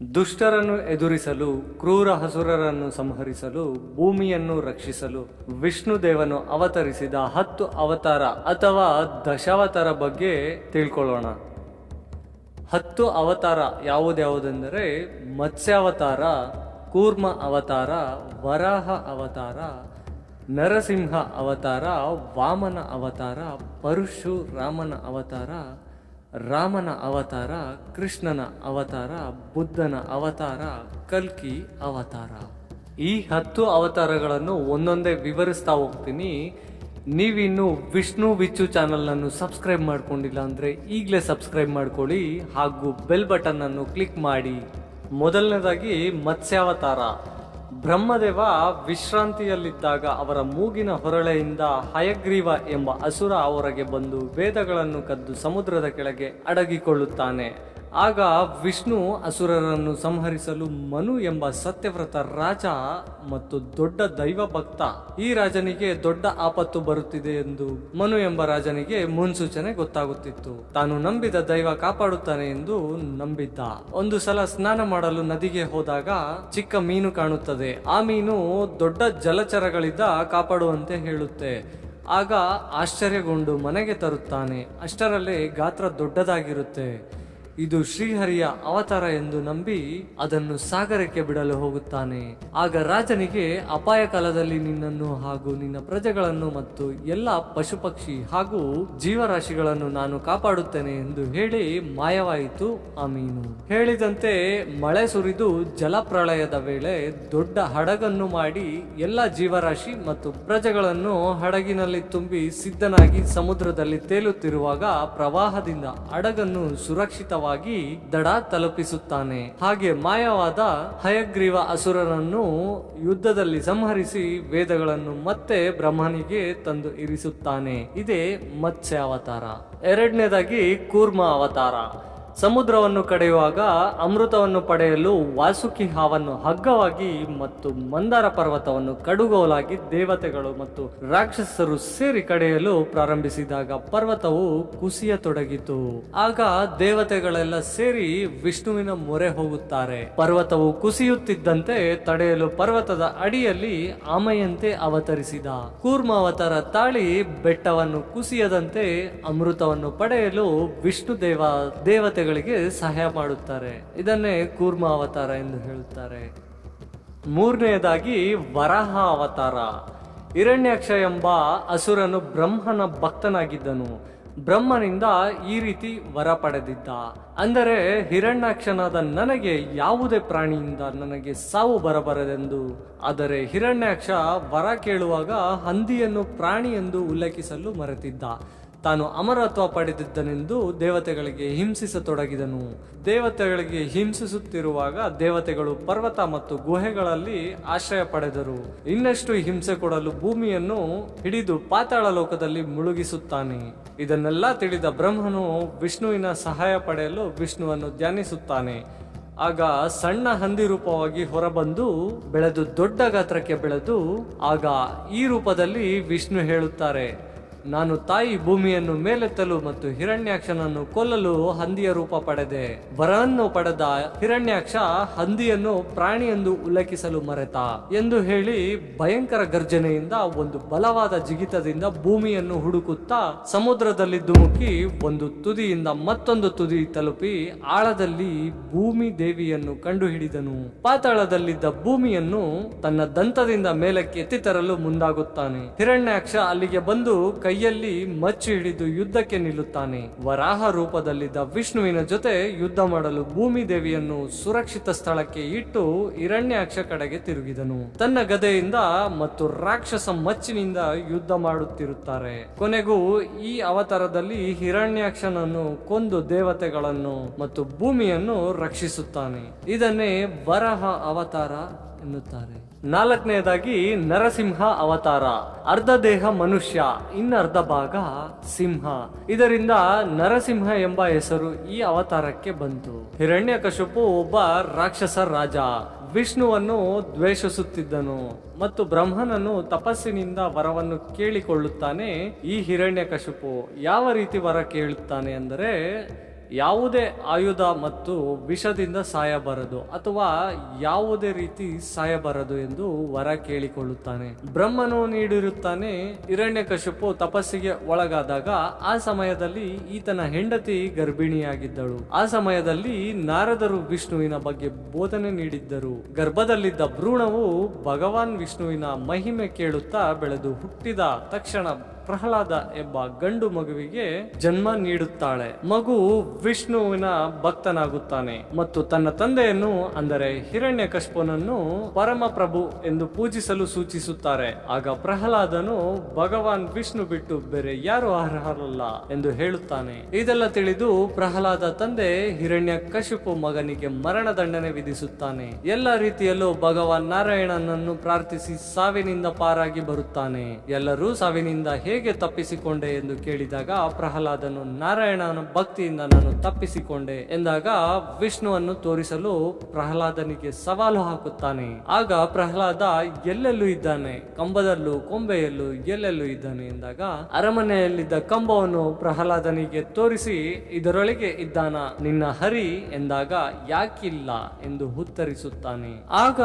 ದುಷ್ಟರನ್ನು ಎದುರಿಸಲು, ಕ್ರೂರ ಹಸುರರನ್ನು ಸಂಹರಿಸಲು, ಭೂಮಿಯನ್ನು ರಕ್ಷಿಸಲು ವಿಷ್ಣು ದೇವನು ಅವತರಿಸಿದ ಹತ್ತು ಅವತಾರ ಅಥವಾ ದಶಾವತಾರ ಬಗ್ಗೆ ತಿಳ್ಕೊಳ್ಳೋಣ. ಹತ್ತು ಅವತಾರ ಯಾವುದ್ಯಾವುದೆಂದರೆ ಮತ್ಸ್ಯಾವತಾರ, ಕೂರ್ಮ ಅವತಾರ, ವರಾಹ ಅವತಾರ, ನರಸಿಂಹ ಅವತಾರ, ವಾಮನ ಅವತಾರ, ಪರಶುರಾಮನ ಅವತಾರ ರಾಮನ ಅವತಾರ, ಕೃಷ್ಣನ ಅವತಾರ, ಬುದ್ಧನ ಅವತಾರ, ಕಲ್ಕಿ ಅವತಾರ. ಈ ಹತ್ತು ಅವತಾರಗಳನ್ನು ಒಂದೊಂದೇ ವಿವರಿಸ್ತಾ ಹೋಗ್ತೀನಿ. ನೀವಿನ್ನು ವಿಷ್ಣು ವಿಚ್ಚು ಚಾನಲನ್ನು ಸಬ್ಸ್ಕ್ರೈಬ್ ಮಾಡ್ಕೊಂಡಿಲ್ಲ ಅಂದರೆ ಈಗಲೇ ಸಬ್ಸ್ಕ್ರೈಬ್ ಮಾಡ್ಕೊಳ್ಳಿ ಹಾಗೂ ಬೆಲ್ ಬಟನ್ ಅನ್ನು ಕ್ಲಿಕ್ ಮಾಡಿ. ಮೊದಲನೇದಾಗಿ ಮತ್ಸ್ಯಾವತಾರ. ಬ್ರಹ್ಮದೇವ ವಿಶ್ರಾಂತಿಯಲ್ಲಿದ್ದಾಗ ಅವರ ಮೂಗಿನ ಹೊರಳೆಯಿಂದ ಹಯಗ್ರೀವ ಎಂಬ ಅಸುರ ಹೊರಗೆ ಬಂದು ವೇದಗಳನ್ನು ಕದ್ದು ಸಮುದ್ರದ ಕೆಳಗೆ ಅಡಗಿಕೊಳ್ಳುತ್ತಾನೆ. ಆಗ ವಿಷ್ಣು ಅಸುರರನ್ನು ಸಂಹರಿಸಲು ಮನು ಎಂಬ ಸತ್ಯವ್ರತ ರಾಜ ಮತ್ತು ದೊಡ್ಡ ದೈವ ಭಕ್ತ. ಈ ರಾಜನಿಗೆ ದೊಡ್ಡ ಆಪತ್ತು ಬರುತ್ತಿದೆ ಎಂದು ಮನು ಎಂಬ ರಾಜನಿಗೆ ಮುನ್ಸೂಚನೆ ಗೊತ್ತಾಗುತ್ತಿತ್ತು. ತಾನು ನಂಬಿದ ದೈವ ಕಾಪಾಡುತ್ತಾನೆ ಎಂದು ನಂಬಿದ್ದ. ಒಂದು ಸಲ ಸ್ನಾನ ಮಾಡಲು ನದಿಗೆ ಹೋದಾಗ ಚಿಕ್ಕ ಮೀನು ಕಾಣುತ್ತದೆ. ಆ ಮೀನು ದೊಡ್ಡ ಜಲಚರಗಳಿಂದ ಕಾಪಾಡುವಂತೆ ಹೇಳುತ್ತೆ. ಆಗ ಆಶ್ಚರ್ಯಗೊಂಡು ಮನೆಗೆ ತರುತ್ತಾನೆ. ಅಷ್ಟರಲ್ಲೇ ಗಾತ್ರ ದೊಡ್ಡದಾಗಿರುತ್ತೆ. ಇದು ಶ್ರೀಹರಿಯ ಅವತಾರ ಎಂದು ನಂಬಿ ಅದನ್ನು ಸಾಗರಕ್ಕೆ ಬಿಡಲು ಹೋಗುತ್ತಾನೆ. ಆಗ ರಾಜನಿಗೆ ಅಪಾಯ ಕಾಲದಲ್ಲಿ ನಿನ್ನನ್ನು ಹಾಗೂ ನಿನ್ನ ಪ್ರಜೆಗಳನ್ನು ಮತ್ತು ಎಲ್ಲ ಪಶು ಪಕ್ಷಿ ಹಾಗೂ ಜೀವರಾಶಿಗಳನ್ನು ನಾನು ಕಾಪಾಡುತ್ತೇನೆ ಎಂದು ಹೇಳಿ ಮಾಯವಾಯಿತು ಆ ಮೀನು ಹೇಳಿದಂತೆ ಮಳೆ ಸುರಿದು ಜಲಪ್ರಳಯದ ವೇಳೆ ದೊಡ್ಡ ಹಡಗನ್ನು ಮಾಡಿ ಎಲ್ಲ ಜೀವರಾಶಿ ಮತ್ತು ಪ್ರಜೆಗಳನ್ನು ಹಡಗಿನಲ್ಲಿ ತುಂಬಿ ಸಿದ್ಧನಾಗಿ ಸಮುದ್ರದಲ್ಲಿ ತೇಲುತ್ತಿರುವಾಗ ಪ್ರವಾಹದಿಂದ ಹಡಗನ್ನು ಸುರಕ್ಷಿತವಾಗಿ ದಡ ತಲುಪಿಸುತ್ತಾನೆ. ಹಾಗೆ ಮಾಯವಾದ ಹಯಗ್ರೀವ ಅಸುರನನ್ನು ಯುದ್ಧದಲ್ಲಿ ಸಂಹರಿಸಿ ವೇದಗಳನ್ನು ಮತ್ತೆ ಬ್ರಹ್ಮನಿಗೆ ತಂದು ಇರಿಸುತ್ತಾನೆ. ಇದೇ ಮತ್ಸ್ಯ ಅವತಾರ. ಎರಡನೇದಾಗಿ ಕೂರ್ಮ ಅವತಾರ. ಸಮುದ್ರವನ್ನು ಕಡೆಯುವಾಗ ಅಮೃತವನ್ನು ಪಡೆಯಲು ವಾಸುಕಿ ಹಾವನ್ನು ಹಗ್ಗವಾಗಿ ಮತ್ತು ಮಂದಾರ ಪರ್ವತವನ್ನು ಕಡುಗೋಲಾಗಿ ದೇವತೆಗಳು ಮತ್ತು ರಾಕ್ಷಸರು ಸೇರಿ ಕಡೆಯಲು ಪ್ರಾರಂಭಿಸಿದಾಗ ಪರ್ವತವು ಕುಸಿಯ ತೊಡಗಿತು. ಆಗ ದೇವತೆಗಳೆಲ್ಲ ಸೇರಿ ವಿಷ್ಣುವಿನ ಮೊರೆ ಹೋಗುತ್ತಾರೆ. ಪರ್ವತವು ಕುಸಿಯುತ್ತಿದ್ದಂತೆ ತಡೆಯಲು ಪರ್ವತದ ಅಡಿಯಲ್ಲಿ ಆಮೆಯಂತೆ ಅವತರಿಸಿದ. ಕೂರ್ಮ ಅವತಾರ ತಾಳಿ ಬೆಟ್ಟವನ್ನು ಕುಸಿಯದಂತೆ ಅಮೃತವನ್ನು ಪಡೆಯಲು ವಿಷ್ಣು ದೇವ ದೇವತೆಗಳಿಗೆ ಸಹಾಯ ಮಾಡುತ್ತಾರೆ. ಇದನ್ನೇ ಕೂರ್ಮ ಅವತಾರ ಎಂದು ಹೇಳುತ್ತಾರೆ ಮೂರನೆಯದಾಗಿ ವರಹ ಅವತಾರ. ಹಿರಣ್ಯಾಕ್ಷ ಎಂಬ ಅಸುರನು ಬ್ರಹ್ಮನ ಭಕ್ತನಾಗಿದ್ದನು. ಬ್ರಹ್ಮನಿಂದ ಈ ರೀತಿ ವರ ಪಡೆದಿದ್ದ. ಅಂದರೆ ಹಿರಣ್ಯಾಕ್ಷನಾದ ನನಗೆ ಯಾವುದೇ ಪ್ರಾಣಿಯಿಂದ ನನಗೆ ಸಾವು ಬರಬಾರದೆಂದು. ಆದರೆ ಹಿರಣ್ಯಾಕ್ಷ ವರ ಕೇಳುವಾಗ ಹಂದಿಯನ್ನು ಪ್ರಾಣಿ ಎಂದು ಉಲ್ಲೇಖಿಸಲು ಮರೆತಿದ್ದ. ತಾನು ಅಮರತ್ವ ಪಡೆದಿದ್ದನೆಂದು ದೇವತೆಗಳಿಗೆ ಹಿಂಸಿಸತೊಡಗಿದನು. ದೇವತೆಗಳಿಗೆ ಹಿಂಸಿಸುತ್ತಿರುವಾಗ ದೇವತೆಗಳು ಪರ್ವತ ಮತ್ತು ಗುಹೆಗಳಲ್ಲಿ ಆಶ್ರಯ ಪಡೆದರು. ಇನ್ನಷ್ಟು ಹಿಂಸೆ ಕೊಡಲು ಭೂಮಿಯನ್ನು ಹಿಡಿದು ಪಾತಾಳ ಲೋಕದಲ್ಲಿ ಮುಳುಗಿಸುತ್ತಾನೆ. ಇದನ್ನೆಲ್ಲ ತಿಳಿದ ಬ್ರಹ್ಮನು ವಿಷ್ಣುವಿನ ಸಹಾಯ ಪಡೆಯಲು ವಿಷ್ಣುವನ್ನು ಧ್ಯಾನಿಸುತ್ತಾನೆ. ಆಗ ಸಣ್ಣ ಹಂದಿ ರೂಪವಾಗಿ ಹೊರಬಂದು ಬೆಳೆದು ದೊಡ್ಡ ಗಾತ್ರಕ್ಕೆ ಬೆಳೆದು ಆಗ ಈ ರೂಪದಲ್ಲಿ ವಿಷ್ಣು ಹೇಳುತ್ತಾರೆ. ನಾನು ತಾಯಿ ಭೂಮಿಯನ್ನು ಮೇಲೆತ್ತಲು ಮತ್ತು ಹಿರಣ್ಯಾಕ್ಷನನ್ನು ಕೊಲ್ಲಲು ಹಂದಿಯ ರೂಪ ಪಡೆದೆ. ವರವನ್ನು ಪಡೆದ ಹಿರಣ್ಯಾಕ್ಷ ಹಂದಿಯನ್ನು ಪ್ರಾಣಿ ಎಂದು ಉಲ್ಲೇಖಿಸಲು ಮರೆತ ಎಂದು ಹೇಳಿ ಭಯಂಕರ ಗರ್ಜನೆಯಿಂದ ಒಂದು ಬಲವಾದ ಜಿಗಿತದಿಂದ ಭೂಮಿಯನ್ನು ಹುಡುಕುತ್ತಾ ಸಮುದ್ರದಲ್ಲಿ ಧುಮುಕಿ ಒಂದು ತುದಿಯಿಂದ ಮತ್ತೊಂದು ತುದಿ ತಲುಪಿ ಆಳದಲ್ಲಿ ಭೂಮಿ ದೇವಿಯನ್ನು ಕಂಡುಹಿಡಿದನು. ಪಾತಾಳದಲ್ಲಿದ್ದ ಭೂಮಿಯನ್ನು ತನ್ನ ದಂತದಿಂದ ಮೇಲಕ್ಕೆ ಎತ್ತಿ ತರಲು ಮುಂದಾಗುತ್ತಾನೆ. ಹಿರಣ್ಯಾಕ್ಷ ಅಲ್ಲಿಗೆ ಬಂದು ಕೈಯಲ್ಲಿ ಮಚ್ಚು ಹಿಡಿದು ಯುದ್ಧಕ್ಕೆ ನಿಲ್ಲುತ್ತಾನೆ. ವರಾಹ ರೂಪದಲ್ಲಿದ್ದ ವಿಷ್ಣುವಿನ ಜೊತೆ ಯುದ್ಧ ಮಾಡಲು ಭೂಮಿ ದೇವಿಯನ್ನು ಸುರಕ್ಷಿತ ಸ್ಥಳಕ್ಕೆ ಇಟ್ಟು ಹಿರಣ್ಯಾಕ್ಷ ಕಡೆಗೆ ತಿರುಗಿದನು. ತನ್ನ ಗದೆಯಿಂದ ಮತ್ತು ರಾಕ್ಷಸ ಮಚ್ಚಿನಿಂದ ಯುದ್ಧ ಮಾಡುತ್ತಿರುತ್ತಾರೆ. ಕೊನೆಗೂ ಈ ಅವತಾರದಲ್ಲಿ ಹಿರಣ್ಯಾಕ್ಷನನ್ನು ಕೊಂದು ದೇವತೆಗಳನ್ನು ಮತ್ತು ಭೂಮಿಯನ್ನು ರಕ್ಷಿಸುತ್ತಾನೆ. ಇದನ್ನೇ ವರಹ ಅವತಾರ. ಎನ್ನುತ್ತಾರೆ. ನಾಲ್ಕನೆಯದಾಗಿ ನರಸಿಂಹ ಅವತಾರ, ಅರ್ಧ ದೇಹ ಮನುಷ್ಯ, ಇನ್ನರ್ಧ ಭಾಗ ಸಿಂಹ. ಇದರಿಂದ ನರಸಿಂಹ ಎಂಬ ಹೆಸರು ಈ ಅವತಾರಕ್ಕೆ ಬಂತು. ಹಿರಣ್ಯಕಶಿಪು ಒಬ್ಬ ರಾಕ್ಷಸ ರಾಜ. ವಿಷ್ಣುವನ್ನು ದ್ವೇಷಿಸುತ್ತಿದ್ದನು ಮತ್ತು ಬ್ರಹ್ಮನನ್ನು ತಪಸ್ಸಿನಿಂದ ವರವನ್ನು ಕೇಳಿಕೊಳ್ಳುತ್ತಾನೆ ಈ ಹಿರಣ್ಯಕಶಿಪು ಯಾವ ರೀತಿ ವರ ಕೇಳುತ್ತಾನೆ ಅಂದರೆ ಯಾವುದೇ ಆಯುಧ ಮತ್ತು ವಿಷದಿಂದ ಸಾಯಬಾರದು ಅಥವಾ ಯಾವುದೇ ರೀತಿ ಸಾಯಬಾರದು ಎಂದು ವರ ಕೇಳಿಕೊಳ್ಳುತ್ತಾನೆ. ಬ್ರಹ್ಮನು ನೀಡಿರುತ್ತಾನೆ ಹಿರಣ್ಯಕಶಿಪು ತಪಸ್ಸಿಗೆ ಒಳಗಾದಾಗ ಆ ಸಮಯದಲ್ಲಿ ಈತನ ಹೆಂಡತಿ ಗರ್ಭಿಣಿಯಾಗಿದ್ದಳು. ಆ ಸಮಯದಲ್ಲಿ ನಾರದರು ವಿಷ್ಣುವಿನ ಬಗ್ಗೆ ಬೋಧನೆ ನೀಡಿದ್ದರು. ಗರ್ಭದಲ್ಲಿದ್ದ ಭ್ರೂಣವು ಭಗವಾನ್ ವಿಷ್ಣುವಿನ ಮಹಿಮೆ ಕೇಳುತ್ತಾ ಬೆಳೆದು ಹುಟ್ಟಿದ ತಕ್ಷಣ ಪ್ರಹ್ಲಾದ ಎಂಬ ಗಂಡು ಮಗುವಿಗೆ ಜನ್ಮ ನೀಡುತ್ತಾಳೆ. ಮಗು ವಿಷ್ಣುವಿನ ಭಕ್ತನಾಗುತ್ತಾನೆ ಮತ್ತು ತನ್ನ ತಂದೆಯನ್ನು, ಅಂದರೆ ಹಿರಣ್ಯ ಪರಮ ಪ್ರಭು ಎಂದು ಪೂಜಿಸಲು ಸೂಚಿಸುತ್ತಾರೆ. ಆಗ ಪ್ರಹ್ಲಾದನು ಭಗವಾನ್ ವಿಷ್ಣು ಬಿಟ್ಟು ಬೇರೆ ಯಾರು ಅರ್ಹರಲ್ಲ ಎಂದು ಹೇಳುತ್ತಾನೆ. ಇದೆಲ್ಲ ತಿಳಿದು ಪ್ರಹ್ಲಾದ ತಂದೆ ಹಿರಣ್ಯ ಕಶಿಪು ಮಗನಿಗೆ ಮರಣದಂಡನೆ ವಿಧಿಸುತ್ತಾನೆ. ಎಲ್ಲ ರೀತಿಯಲ್ಲೂ ಭಗವಾನ್ ನಾರಾಯಣನನ್ನು ಪ್ರಾರ್ಥಿಸಿ ಸಾವಿನಿಂದ ಪಾರಾಗಿ ಬರುತ್ತಾನೆ. ಎಲ್ಲರೂ ಸಾವಿನಿಂದ ಹೇಗೆ ತಪ್ಪಿಸಿಕೊಂಡೆ ಎಂದು ಕೇಳಿದಾಗ ಪ್ರಹ್ಲಾದನು, ನಾರಾಯಣನ ಭಕ್ತಿಯಿಂದ ನಾನು ತಪ್ಪಿಸಿಕೊಂಡೆ ಎಂದಾಗ ವಿಷ್ಣುವನ್ನು ತೋರಿಸಲು ಪ್ರಹ್ಲಾದನಿಗೆ ಸವಾಲು ಹಾಕುತ್ತಾನೆ. ಆಗ ಪ್ರಹ್ಲಾದ, ಎಲ್ಲೆಲ್ಲೂ ಇದ್ದಾನೆ? ಕಂಬದಲ್ಲೂ, ಕೊಂಬೆಯಲ್ಲೂ ಎಲ್ಲೆಲ್ಲೂ ಇದ್ದಾನೆ? ಎಂದಾಗ, ಅರಮನೆಯಲ್ಲಿದ್ದ ಕಂಬವನ್ನು ಪ್ರಹ್ಲಾದನಿಗೆ ತೋರಿಸಿ, ಇದರೊಳಗೆ ಇದ್ದಾನ? ನಿನ್ನ ಹರಿ? ಎಂದಾಗ, ಯಾಕಿಲ್ಲ? ಎಂದು ಉತ್ತರಿಸುತ್ತಾನೆ. ಆಗ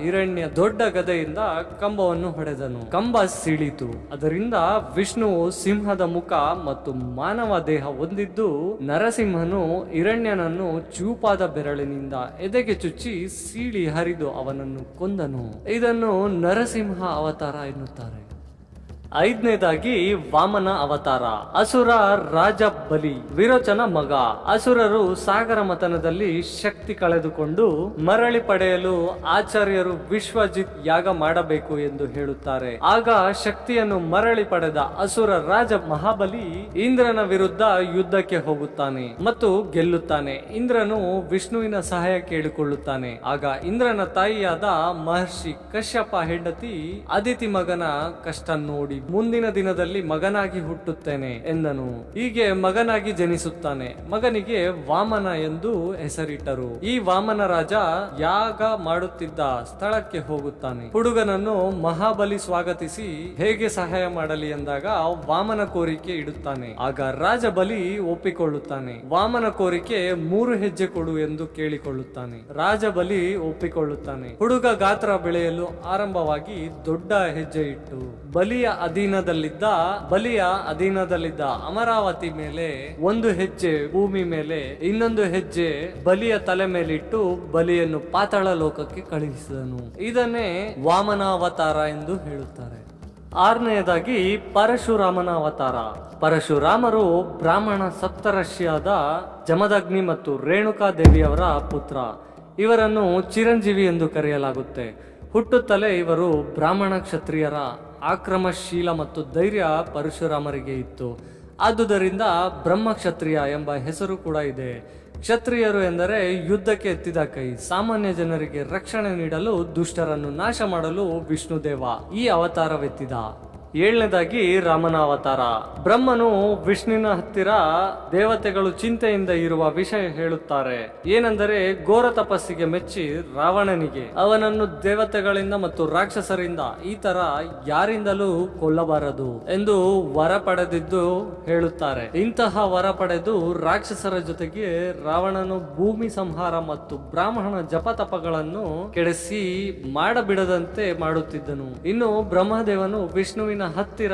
ಹಿರಣ್ಯ ದೊಡ್ಡ ಗದೆಯಿಂದ ಕಂಬವನ್ನು ಹೊಡೆದನು. ಕಂಬ ಸಿಳಿತು. ಅದರಿಂದ ವಿಷ್ಣುವು ಸಿಂಹದ ಮುಖ ಮತ್ತು ಮಾನವ ದೇಹ ಹೊಂದಿದ್ದು ನರಸಿಂಹನು ಹಿರಣ್ಯನನ್ನು ಚೂಪಾದ ಬೆರಳಿನಿಂದ ಎದೆಗೆ ಚುಚ್ಚಿ ಸೀಳಿ ಹರಿದು ಅವನನ್ನು ಕೊಂದನು. ಇದನ್ನು ನರಸಿಂಹ ಅವತಾರ ಎನ್ನುತ್ತಾರೆ. ಐದನೇದಾಗಿ ವಾಮನ ಅವತಾರ. ಅಸುರ ರಾಜ ಬಲಿ, ವಿರೋಚನ ಮಗ. ಅಸುರರು ಸಾಗರ ಮತನದಲ್ಲಿ ಶಕ್ತಿ ಕಳೆದುಕೊಂಡು ಮರಳಿ ಪಡೆಯಲು ಆಚಾರ್ಯರು ವಿಶ್ವಜಿತ್ ಯಾಗ ಮಾಡಬೇಕು ಎಂದು ಹೇಳುತ್ತಾರೆ. ಆಗ ಶಕ್ತಿಯನ್ನು ಮರಳಿ ಪಡೆದ ಅಸುರ ರಾಜ ಮಹಾಬಲಿ ಇಂದ್ರನ ವಿರುದ್ಧ ಯುದ್ಧಕ್ಕೆ ಹೋಗುತ್ತಾನೆ ಮತ್ತು ಗೆಲ್ಲುತ್ತಾನೆ. ಇಂದ್ರನು ವಿಷ್ಣುವಿನ ಸಹಾಯ ಕೇಳಿಕೊಳ್ಳುತ್ತಾನೆ. ಆಗ ಇಂದ್ರನ ತಾಯಿಯಾದ ಮಹರ್ಷಿ ಕಶ್ಯಪ ಹೆಂಡತಿ ಅದಿತಿ ಮಗನ ಕಷ್ಟ ನೋಡಿ ಮುಂದಿನ ದಿನದಲ್ಲಿ ಮಗನಾಗಿ ಹುಟ್ಟುತ್ತೇನೆ ಎಂದನು. ಹೀಗೆ ಮಗನಾಗಿ ಜನಿಸುತ್ತಾನೆ. ಮಗನಿಗೆ ವಾಮನ ಎಂದು ಹೆಸರಿಟ್ಟರು. ಈ ವಾಮನ ರಾಜ ಯಾಗ ಮಾಡುತ್ತಿದ್ದ ಸ್ಥಳಕ್ಕೆ ಹೋಗುತ್ತಾನೆ. ಹುಡುಗನನ್ನು ಮಹಾಬಲಿ ಸ್ವಾಗತಿಸಿ ಹೇಗೆ ಸಹಾಯ ಮಾಡಲಿ ಎಂದಾಗ ವಾಮನ ಕೋರಿಕೆ ಇಡುತ್ತಾನೆ. ಆಗ ರಾಜ ಬಲಿ ಒಪ್ಪಿಕೊಳ್ಳುತ್ತಾನೆ. ವಾಮನ ಕೋರಿಕೆ ಮೂರು ಹೆಜ್ಜೆ ಕೊಡು ಎಂದು ಕೇಳಿಕೊಳ್ಳುತ್ತಾನೆ. ರಾಜ ಬಲಿ ಒಪ್ಪಿಕೊಳ್ಳುತ್ತಾನೆ. ಹುಡುಗ ಗಾತ್ರ ಬೆಳೆಯಲು ಆರಂಭವಾಗಿ ದೊಡ್ಡ ಹೆಜ್ಜೆ ಇಟ್ಟು ಬಲಿಯ ಅಧೀನದಲ್ಲಿದ್ದ, ಬಲಿಯ ಅಧೀನದಲ್ಲಿದ್ದ ಅಮರಾವತಿ ಮೇಲೆ, ಒಂದು ಹೆಜ್ಜೆ ಭೂಮಿ ಮೇಲೆ, ಇನ್ನೊಂದು ಹೆಜ್ಜೆ ಬಲಿಯ ತಲೆ ಮೇಲಿಟ್ಟು ಬಲಿಯನ್ನು ಪಾತಾಳ ಲೋಕಕ್ಕೆ ಕಳುಹಿಸಿದನು. ಇದನ್ನೇ ವಾಮನಾವತಾರ ಎಂದು ಹೇಳುತ್ತಾರೆ. ಆರನೆಯದಾಗಿ ಪರಶುರಾಮನ ಅವತಾರ ಪರಶುರಾಮರು ಬ್ರಾಹ್ಮಣ ಸಪ್ತರಶಿಯಾದ ಜಮದಗ್ನಿ ಮತ್ತು ರೇಣುಕಾ ದೇವಿಯವರ ಪುತ್ರ. ಇವರನ್ನು ಚಿರಂಜೀವಿ ಎಂದು ಕರೆಯಲಾಗುತ್ತೆ. ಹುಟ್ಟುತ್ತಲೇ ಇವರು ಬ್ರಾಹ್ಮಣ ಕ್ಷತ್ರಿಯರ ಆಕ್ರಮಶೀಲ ಮತ್ತು ಧೈರ್ಯ ಪರಶುರಾಮರಿಗೆ ಇತ್ತು. ಆದುದರಿಂದ ಬ್ರಹ್ಮ ಕ್ಷತ್ರಿಯ ಎಂಬ ಹೆಸರು ಕೂಡ ಇದೆ. ಕ್ಷತ್ರಿಯರು ಎಂದರೆ ಯುದ್ಧಕ್ಕೆ ಎತ್ತಿದ ಕೈ. ಸಾಮಾನ್ಯ ಜನರಿಗೆ ರಕ್ಷಣೆ ನೀಡಲು ದುಷ್ಟರನ್ನು ನಾಶ ಮಾಡಲು ವಿಷ್ಣುದೇವ ಈ ಅವತಾರವೆತ್ತಿದ. ಏಳನೇದಾಗಿ ರಾಮನ ಅವತಾರ ಬ್ರಹ್ಮನು ವಿಷ್ಣುವಿನ ಹತ್ತಿರ ದೇವತೆಗಳು ಚಿಂತೆಯಿಂದ ಇರುವ ವಿಷಯ ಹೇಳುತ್ತಾರೆ. ಏನೆಂದರೆ ಘೋರ ತಪಸ್ಸಿಗೆ ಮೆಚ್ಚಿ ರಾವಣನಿಗೆ. ಅವನನ್ನು ದೇವತೆಗಳಿಂದ ಮತ್ತು ರಾಕ್ಷಸರಿಂದ ಈ ತರ ಯಾರಿಂದಲೂ ಕೊಲ್ಲಬಾರದು ಎಂದು ವರ ಪಡೆದಿದ್ದು ಹೇಳುತ್ತಾರೆ. ಇಂತಹ ವರ ಪಡೆದು ರಾಕ್ಷಸರ ಜೊತೆಗೆ ರಾವಣನು ಭೂಮಿ ಸಂಹಾರ ಮತ್ತು ಬ್ರಾಹ್ಮಣ ಜಪತಪಗಳನ್ನು ಕೆಡಿಸಿ ಮಾಡಬಿಡದಂತೆ ಮಾಡುತ್ತಿದ್ದನು. ಇನ್ನು ಬ್ರಹ್ಮದೇವನು ವಿಷ್ಣುವಿನ ಹತ್ತಿರ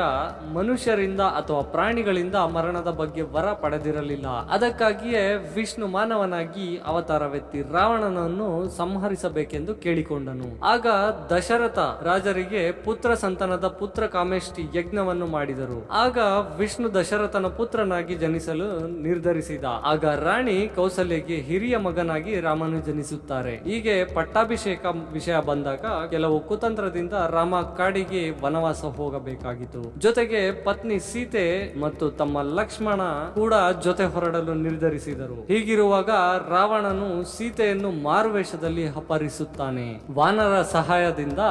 ಮನುಷ್ಯರಿಂದ ಅಥವಾ ಪ್ರಾಣಿಗಳಿಂದ ಮರಣದ ಬಗ್ಗೆ ವರ ಪಡೆದಿರಲಿಲ್ಲ. ಅದಕ್ಕಾಗಿಯೇ ವಿಷ್ಣು ಮಾನವನಾಗಿ ಅವತಾರವೆತ್ತಿ ರಾವಣನನ್ನು ಸಂಹರಿಸಬೇಕೆಂದು ಕೇಳಿಕೊಂಡನು. ಆಗ ದಶರಥ ರಾಜರಿಗೆ ಪುತ್ರ ಸಂತನದ ಪುತ್ರ ಕಾಮೇಷ್ಟಿ ಯಜ್ಞವನ್ನು ಮಾಡಿದರು. ಆಗ ವಿಷ್ಣು ದಶರಥನ ಪುತ್ರನಾಗಿ ಜನಿಸಲು ನಿರ್ಧರಿಸಿದ. ಆಗ ರಾಣಿ ಕೌಸಲ್ಯಗೆ ಹಿರಿಯ ಮಗನಾಗಿ ರಾಮನು ಜನಿಸುತ್ತಾರೆ. ಹೀಗೆ ಪಟ್ಟಾಭಿಷೇಕ ವಿಷಯ ಬಂದಾಗ ಕೆಲವು ಕುತಂತ್ರದಿಂದ ರಾಮ ಕಾಡಿಗೆ ವನವಾಸ ಹೋಗಬೇಕಾಗಿತ್ತು ಜೊತೆಗೆ ಪತ್ನಿ ಸೀತೆ ಮತ್ತು ತಮ್ಮ ಲಕ್ಷ್ಮಣ ಕೂಡ ಜೊತೆ ಹೊರಡಲು ನಿರ್ಧರಿಸಿದರು. ಹೀಗಿರುವಾಗ ರಾವಣನು ಸೀತೆಯನ್ನು ಮಾರುವೇಷದಲ್ಲಿ ಅಪಹರಿಸುತ್ತಾನೆ. ವಾನರ ಸಹಾಯದಿಂದ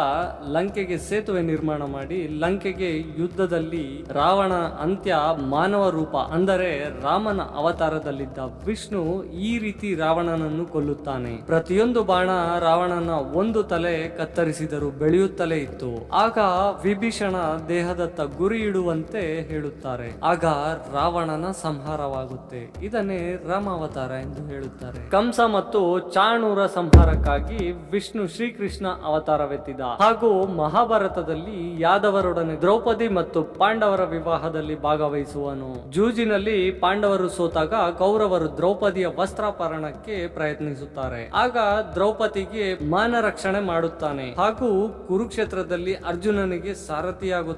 ಲಂಕೆಗೆ ಸೇತುವೆ ನಿರ್ಮಾಣ ಮಾಡಿ ಲಂಕೆಗೆ ಯುದ್ಧದಲ್ಲಿ ರಾವಣ ಅಂತ್ಯ ಮಾನವ ರೂಪ ಅಂದರೆ ರಾಮನ ಅವತಾರದಲ್ಲಿದ್ದ ವಿಷ್ಣು ಈ ರೀತಿ ರಾವಣನನ್ನು ಕೊಲ್ಲುತ್ತಾನೆ. ಪ್ರತಿಯೊಂದು ಬಾಣ ರಾವಣನ ಒಂದು ತಲೆ ಕತ್ತರಿಸಿದರು ಬೆಳೆಯುತ್ತಲೇ ಇತ್ತು. ಆಗ ವಿಭೀಷಣ ದೇಹದತ್ತ ಗುರಿ ಇಡುವಂತೆ ಹೇಳುತ್ತಾರೆ. ಆಗ ರಾವಣನ ಸಂಹಾರವಾಗುತ್ತೆ. ಇದನ್ನೇ ರಾಮಾವತಾರ ಎಂದು ಹೇಳುತ್ತಾರೆ. ಕಂಸ ಮತ್ತು ಚಾಣೂರ ಸಂಹಾರಕ್ಕಾಗಿ ವಿಷ್ಣು ಶ್ರೀಕೃಷ್ಣ ಅವತಾರವೆತ್ತಿದ. ಹಾಗೂ ಮಹಾಭಾರತದಲ್ಲಿ ಯಾದವರೊಡನೆ ದ್ರೌಪದಿ ಮತ್ತು ಪಾಂಡವರ ವಿವಾಹದಲ್ಲಿ ಭಾಗವಹಿಸುವನು. ಜೂಜಿನಲ್ಲಿ ಪಾಂಡವರು ಸೋತಾಗ ಕೌರವರು ದ್ರೌಪದಿಯ ವಸ್ತ್ರಾಪರಣಕ್ಕೆ ಪ್ರಯತ್ನಿಸುತ್ತಾರೆ. ಆಗ ದ್ರೌಪದಿಗೆ ಮಾನ ರಕ್ಷಣೆ ಮಾಡುತ್ತಾನೆ. ಹಾಗೂ ಕುರುಕ್ಷೇತ್ರದಲ್ಲಿ ಅರ್ಜುನನಿಗೆ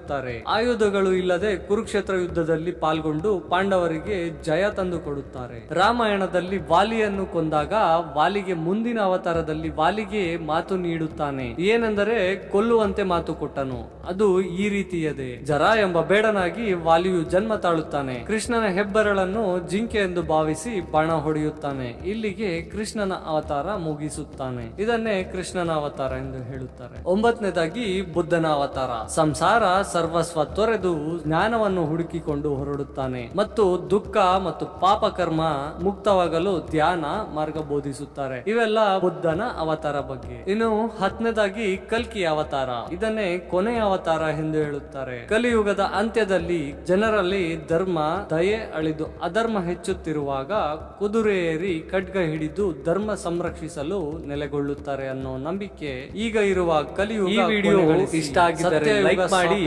ಸಾರಥಿಯಾಗುತ್ತಾರೆ ಆಯುಧಗಳು ಇಲ್ಲದೆ ಕುರುಕ್ಷೇತ್ರ ಯುದ್ಧದಲ್ಲಿ ಪಾಲ್ಗೊಂಡು ಪಾಂಡವರಿಗೆ ಜಯ ತಂದು ಕೊಡುತ್ತಾರೆ. ರಾಮಾಯಣದಲ್ಲಿ ವಾಲಿಯನ್ನು ಕೊಂದಾಗ ವಾಲಿಗೆ ಮುಂದಿನ ಅವತಾರದಲ್ಲಿ ವಾಲಿಗೆ ಮಾತು ನೀಡುತ್ತಾನೆ. ಏನೆಂದರೆ ಕೊಲ್ಲುವಂತೆ ಮಾತು ಕೊಟ್ಟನು. ಅದು ಈ ರೀತಿಯದೆ. ಜರ ಎಂಬ ಬೇಡನಾಗಿ ವಾಲಿಯು ಜನ್ಮ ತಾಳುತ್ತಾನೆ. ಕೃಷ್ಣನ ಹೆಬ್ಬೆರಳನ್ನು ಜಿಂಕೆ ಎಂದು ಭಾವಿಸಿ ಬಾಣ ಹೊಡೆಯುತ್ತಾನೆ. ಇಲ್ಲಿಗೆ ಕೃಷ್ಣನ ಅವತಾರ ಮುಗಿಸುತ್ತಾನೆ. ಇದನ್ನೇ ಕೃಷ್ಣನ ಅವತಾರ ಎಂದು ಹೇಳುತ್ತಾರೆ. ಒಂಬತ್ತನೇದಾಗಿ ಬುದ್ಧನ ಅವತಾರ. ಸಂಸಾರ ಸರ್ವಸ್ವ ತೊರೆದು ಜ್ಞಾನವನ್ನು ಹುಡುಕಿಕೊಂಡು ಹೊರಡುತ್ತಾನೆ. ಮತ್ತು ದುಃಖ ಮತ್ತು ಪಾಪಕರ್ಮ ಮುಕ್ತವಾಗಲು ಧ್ಯಾನ ಮಾರ್ಗ ಬೋಧಿಸುತ್ತಾರೆ. ಇವೆಲ್ಲ ಬುದ್ಧನ ಅವತಾರ ಬಗ್ಗೆ. ಇನ್ನು ಹತ್ತನೇದಾಗಿ ಕಲ್ಕಿ ಅವತಾರ. ಇದನ್ನೇ ಕೊನೆಯ ಅವತಾರ ಎಂದು ಹೇಳುತ್ತಾರೆ. ಕಲಿಯುಗದ ಅಂತ್ಯದಲ್ಲಿ ಜನರಲ್ಲಿ ಧರ್ಮ ದಯೆ ಅಳಿದು ಅಧರ್ಮ ಹೆಚ್ಚುತ್ತಿರುವಾಗ ಕುದುರೆ ಏರಿ ಖಡ್ಗ ಹಿಡಿದು ಧರ್ಮ ಸಂರಕ್ಷಿಸಲು ನೆಲೆಗೊಳ್ಳುತ್ತಾರೆ ಅನ್ನೋ ನಂಬಿಕೆ ಈಗ ಇರುವ ಕಲಿಯುಗ ಈ ವಿಡಿಯೋ ಇಷ್ಟ ಆಗಿದ್ದರೆ ಲೈಕ್ ಮಾಡಿ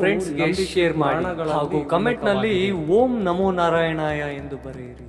ಫ್ರೆಂಡ್ಸ್ಗೆ ಶೇರ್ ಮಾಡಿ ಹಾಗೂ ಕಮೆಂಟ್ನಲ್ಲಿ ಓಂ ನಮೋ ನಾರಾಯಣಾಯ ಎಂದು ಬರೆಯಿರಿ.